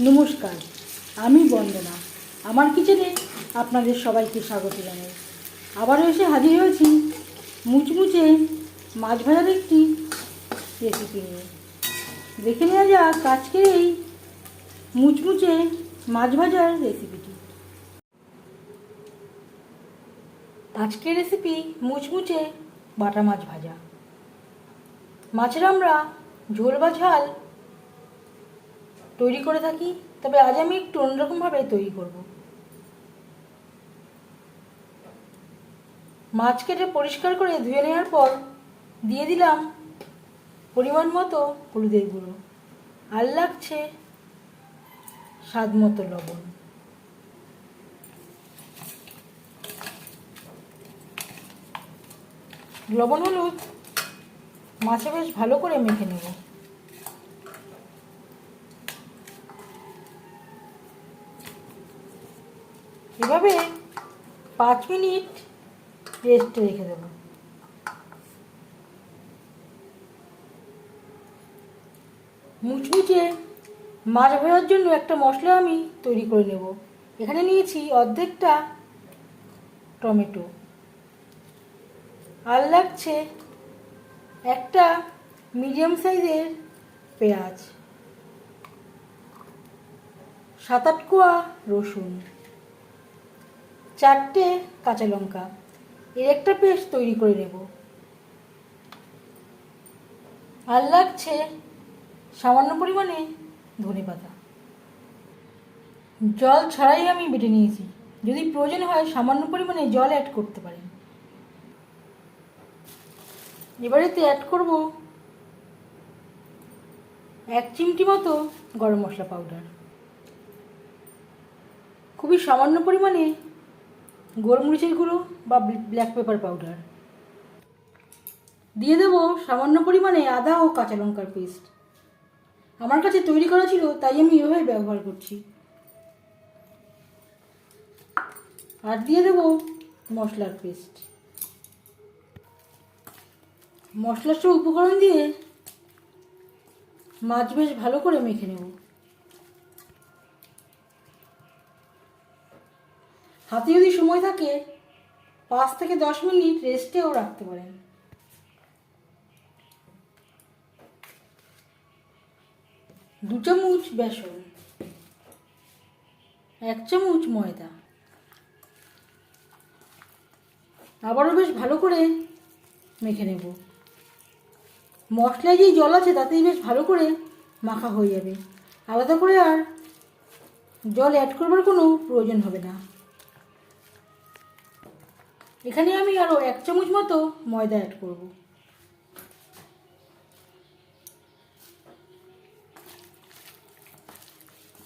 নমস্কার, আমি বন্দনা। আমার কিচেনে আপনাদের সবাইকে স্বাগত জানাই। আবারও এসে হাজির হয়েছি মুচমুচে মাছ ভাজার একটি রেসিপি নিয়ে। দেখে নেওয়া যাক আজকের এই মুচমুচে মাছ ভাজার রেসিপিটি আজকের রেসিপি মুচমুচে বাটা মাছ ভাজা। মাছের আমরা ঝোল বা ঝাল তৈরি করে থাকি, তবে আজ আমি একটু অন্যরকমভাবে তৈরি করব। মাছ কেটে পরিষ্কার করে ধুয়ে নেওয়ার পর দিয়ে দিলাম পরিমাণ মতো হলুদের গুঁড়ো আর লাগছে স্বাদ মতো লবণ। লবণ হলুদ মাছে বেশ ভালো করে মেখে নেব। এভাবে পাঁচ মিনিট রেস্টে রেখে দেবো। মুচমুচে মাছ ভাজার জন্য একটা মশলা আমি তৈরি করে নেব। এখানে নিয়েছি অর্ধেকটা টমেটো। আর লাগছে একটা মিডিয়াম সাইজের পেঁয়াজ, সাত আট কোয়া রসুন। চারটে কাঁচা লঙ্কা। এর একটা পেস্ট তৈরি করে নেব। আর লাগছে সামান্য পরিমাণে ধনে পাতা। জল ছাড়াই আমি বেটে নিয়েছি। যদি প্রয়োজন হয় সামান্য পরিমাণে জল অ্যাড করতে পারেন। এবারেতে অ্যাড করব এক চিমটি মতো গরম মশলা পাউডার খুবই সামান্য পরিমাণে গোলমরিচের গুঁড়ো বা ব্ল্যাক পেপার পাউডার দিয়ে দেবো সামান্য পরিমাণে আদা ও কাঁচা লঙ্কার পেস্ট আমার কাছে তৈরি করা ছিল, তাই আমি এভাবে ব্যবহার করছি। আর দিয়ে দেবো মশলার পেস্ট মশলার সব উপকরণ দিয়ে মাছ বেশ ভালো করে মেখে নেব। হাতে যদি সময় থাকে, পাঁচ থেকে দশ মিনিট রেস্টেও রাখতে পারেন। দু চামচ বেসন, এক চামচ ময়দা। আবারও বেশ ভালো করে মেখে নেব। মশলায় যেই জল আছে, তাতেই বেশ ভালো করে মাখা হয়ে যাবে। আলাদা করে আর জল অ্যাড করবার কোনো প্রয়োজন হবে না। এখানে আমি আরও এক চামচ মতো ময়দা অ্যাড করব।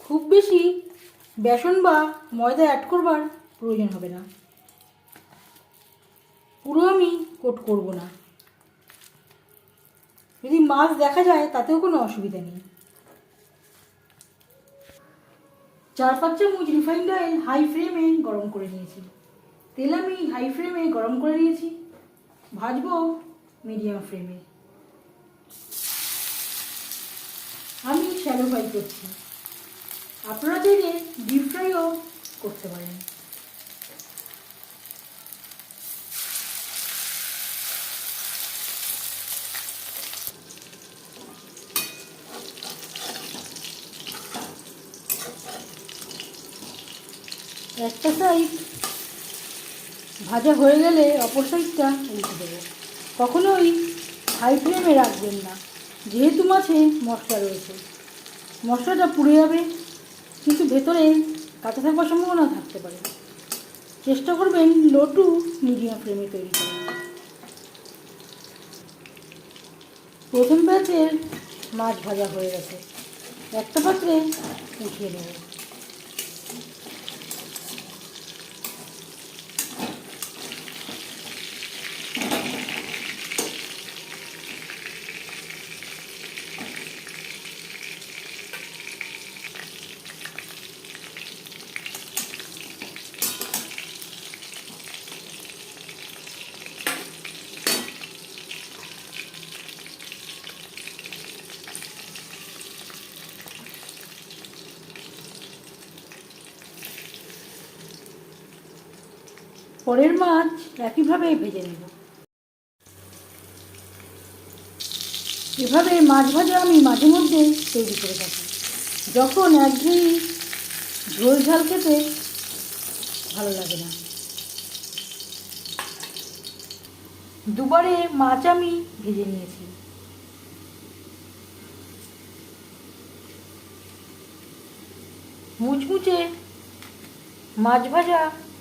খুব বেশি বেসন বা ময়দা অ্যাড করবার প্রয়োজন হবে না। পুরো আমি কোট করব না। যদি মাছ দেখা যায়, তাতেও কোনো অসুবিধা নেই। চার পাঁচ চামচ রিফাইন্ড অয়েল হাই ফ্লেমে গরম করে নিয়েছি। তেল আমি হাই ফ্লেমে গরম করে নিয়েছি। ভাজবো মিডিয়াম ফ্লেমে আমি শ্যালো ফ্রাই করছি। আপনারা চাইলে ডিপ ফ্রাইও করতে পারেন। একটা সাইড ভাজা হয়ে গেলে অপর সাইডটা উল্টে দেবো। কখনোই হাই ফ্লেমে রাখবেন না। যেহেতু মাছে মশলা রয়েছে। মশলাটা পুড়ে যাবে, কিন্তু ভেতরে কাঁচা থাকবার সম্ভাবনা থাকতে পারে। চেষ্টা করবেন লো টু মিডিয়াম ফ্লেমে তৈরি করার। প্রথম ব্যাচের মাছ ভাজা হয়ে গেছে। একটা পাত্রে উঠিয়ে নেব। পরের মাছ একইভাবে ভেজে নেব। এভাবে মাছ ভাজা আমি মাঝে মধ্যে তৈরি করে থাকি। যখন একঘেয়েমি ঝোল ঝাল খেতে ভালো লাগে না। দুবারে মাছ আমি ভেজে নিয়েছি। মুচমুচে মাছ ভাজা